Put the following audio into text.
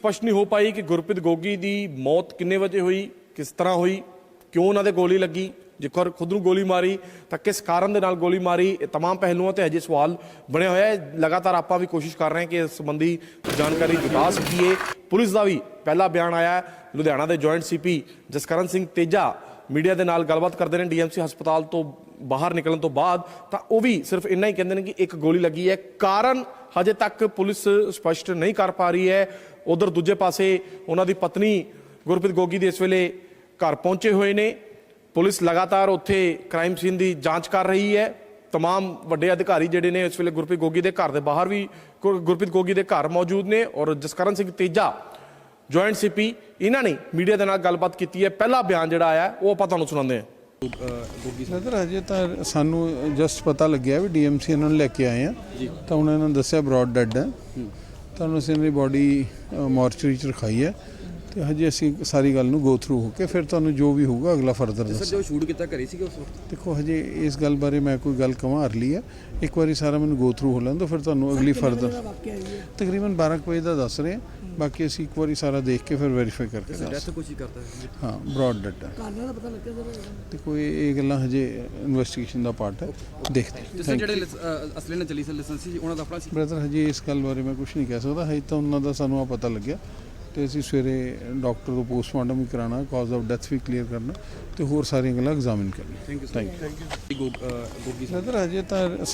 ਸਪਸ਼ਟ ਨਹੀਂ ਹੋ ਪਾਈ ਕਿ ਗੁਰਪ੍ਰੀਤ ਗੋਗੀ ਦੀ ਮੌਤ ਕਿੰਨੇ ਵਜੇ ਹੋਈ ਕਿਸ ਤਰ੍ਹਾਂ ਹੋਈ ਕਿਉਂ ਉਹਨਾਂ ਦੇ ਗੋਲੀ ਲੱਗੀ ਜੇਕਰ ਖੁਦ ਨੂੰ ਗੋਲੀ ਮਾਰੀ ਤਾਂ ਕਿਸ ਕਾਰਨ ਦੇ ਨਾਲ ਗੋਲੀ ਮਾਰੀ ਇਹ तमाम ਪਹਿਲੂਆਂ ਤੇ ਅਜੇ ਸਵਾਲ ਬਣਿਆ ਹੋਇਆ ਹੈ ਲਗਾਤਾਰ ਆਪਾਂ ਵੀ ਕੋਸ਼ਿਸ਼ ਕਰ ਰਹੇ ਹਾਂ ਕਿ ਇਸ ਸੰਬੰਧੀ ਜਾਣਕਾਰੀ ਜੁਟਾ ਸਕੀਏ ਪੁਲਿਸ ਦਾ ਵੀ ਪਹਿਲਾ ਬਿਆਨ ਆਇਆ ਹੈ ਲੁਧਿਆਣਾ ਦੇ joint CP Jaskaran Singh Teja media ਦੇ ਨਾਲ ਗੱਲਬਾਤ ਕਰਦੇ ਨੇ ਡੀਐਮਸੀ ਹਸਪਤਾਲ ਤੋਂ ਬਾਹਰ ਨਿਕਲਣ ਤੋਂ ਬਾਅਦ ਤਾਂ ਉਹ ਵੀ ਸਿਰਫ ਇੰਨਾ ਹੀ ਕਹਿੰਦੇ ਨੇ ਕਿ ਇੱਕ ਗੋਲੀ ਲੱਗੀ ਹੈ। ਕਾਰਨ ਹਜੇ ਤੱਕ ਪੁਲਿਸ ਸਪਸ਼ਟ ਨਹੀਂ ਕਰ ਪਾ ਰਹੀ ਹੈ। ਉਧਰ ਦੂਜੇ ਪਾਸੇ ਉਹਨਾਂ ਦੀ ਪਤਨੀ ਗੁਰਪ੍ਰੀਤ ਗੋਗੀ ਦੇ ਇਸ ਵੇਲੇ ਘਰ ਪਹੁੰਚੇ ਹੋਏ ਨੇ। ਪੁਲਿਸ ਲਗਾਤਾਰ ਉੱਥੇ ਕ੍ਰਾਈਮ ਸੀਨ ਦੀ ਜਾਂਚ ਕਰ ਰਹੀ ਹੈ। ਤਮਾਮ ਵੱਡੇ ਅਧਿਕਾਰੀ ਜਿਹੜੇ ਨੇ ਇਸ ਵੇਲੇ ਗੁਰਪ੍ਰੀਤ ਗੋਗੀ ਦੇ ਘਰ ਦੇ ਬਾਹਰ ਵੀ ਗੁਰਪ੍ਰੀਤ ਗੋਗੀ ਦੇ ਘਰ ਮੌਜੂਦ ਨੇ ਔਰ ਜਸਕਰਨ ਸਿੰਘ ਤੇਜਾ ਜੁਆਇੰਟ ਸੀਪੀ, ਇਹਨਾਂ ਨੇ ਮੀਡੀਆ ਦੇ ਨਾਲ ਗੱਲਬਾਤ ਕੀਤੀ ਹੈ। ਪਹਿਲਾ ਬਿਆਨ ਜਿਹੜਾ ਆਇਆ, ਉਹ ਆਪਾਂ ਤੁਹਾਨੂੰ ਸੁਣਾਉਂਦੇ ਹਾਂ। ਸਰ ਅਜੇ ਤਾਂ ਸਾਨੂੰ ਜਸਟ ਪਤਾ ਲੱਗਿਆ ਵੀ ਡੀਐਮਸੀ ਇਹਨਾਂ ਨੂੰ ਲੈ ਕੇ ਆਏ ਆ। ਤਾਂ ਉਹਨਾਂ ਨੇ ਦੱਸਿਆ ਬ੍ਰੌਡ ਡੈਡ ਹੈ। ਤਾਂ ਉਹਨਾਂ ਦੀ ਬੋਡੀ ਮੋਰਚਰੀ ਚ ਰਖਾਈ ਹੈ ਤੇ ਹਜੇ ਅਸੀਂ ਸਾਰੀ ਗੱਲ ਨੂੰ ਗੋ ਥਰੂ ਹੋ ਕੇ ਫਿਰ ਤੁਹਾਨੂੰ ਜੋ ਵੀ ਹੋਊਗਾ ਅਗਲਾ ਫਰਦਰ ਸਰ ਦੱਸ ਜੋ ਸ਼ੂਟ ਕੀਤਾ ਘਰੇ ਸੀਗੇ ਉਸ ਵਕਤ? ਦੇਖੋ ਹਜੇ ਇਸ ਗੱਲ ਬਾਰੇ ਮੈਂ ਕੋਈ ਗੱਲ ਕਵਾਂ ਅਰਲੀ ਹੈ ਇੱਕ ਵਾਰੀ ਸਾਰਾ ਮੈਨੂੰ ਗੋ ਥਰੂ ਹੋ ਲੈਣ ਤਾਂ ਫਿਰ ਤੁਹਾਨੂੰ ਅਗਲੀ ਫਰਦਰ ਤਕਰੀਬਨ 12 ਕੁ ਵਜੇ ਦਾ ਦੱਸ ਰਹੇ ਹਾਂ ਬਾਕੀ ਅਸੀਂ ਇੱਕ ਵਾਰੀ ਸਾਰਾ ਦੇਖ ਕੇ ਫਿਰ ਵੈਰੀਫਾਈ ਕਰਕੇ ਦੱਸ ਡੈਥ ਕੁਛ ਹੀ ਕਰਦਾ ਹੈ? ਹਾਂ ਬ੍ਰੌਡ ਡੈਡ ਹੈ ਤੇ ਕੋਈ ਇਹ ਗੱਲਾਂ ਹਜੇ ਇਨਵੈਸਟੀਗੇਸ਼ਨ ਦਾ ਪਾਰਟ ਹੈ। ਦੇਖਦੇ ਤਰ੍ਹਾਂ ਜਿਹੜੇ ਅਸਲੀ ਨਾਲ ਚੱਲੀ ਸੀ ਲਾਇਸੈਂਸ ਸੀ ਉਹਨਾਂ ਦਾ ਆਪਣਾ ਸੀ? ਬ੍ਰਦਰ ਹਜੇ ਇਸ ਗੱਲ ਬਾਰੇ ਮੈਂ ਕੁਝ ਨਹੀਂ ਕਹਿ ਸਕਦਾ। ਹਜੇ ਤਾਂ ਉਹਨਾਂ ਦਾ ਸਾਨੂੰ ਆ ਪਤਾ ਲੱਗਿਆ। ਤੇ ਅਸੀਂ ਸਵੇਰੇ ਡਾਕਟਰ ਤੋਂ ਪੋਸਟਮਾਰਟਮ ਵੀ ਕਰਾਣਾ ਕਾਜ਼ ਆਫ ਡੈਥ ਵੀ ਕਲੀਅਰ ਕਰਨਾ ਤੇ ਹੋਰ ਸਾਰੀਆਂ ਗੱਲਾਂ ਐਗਜ਼ਾਮਿਨ ਕਰਨੀਆਂ। Thank you thank you Gogi brother ਹਜੇ ਤਾਂ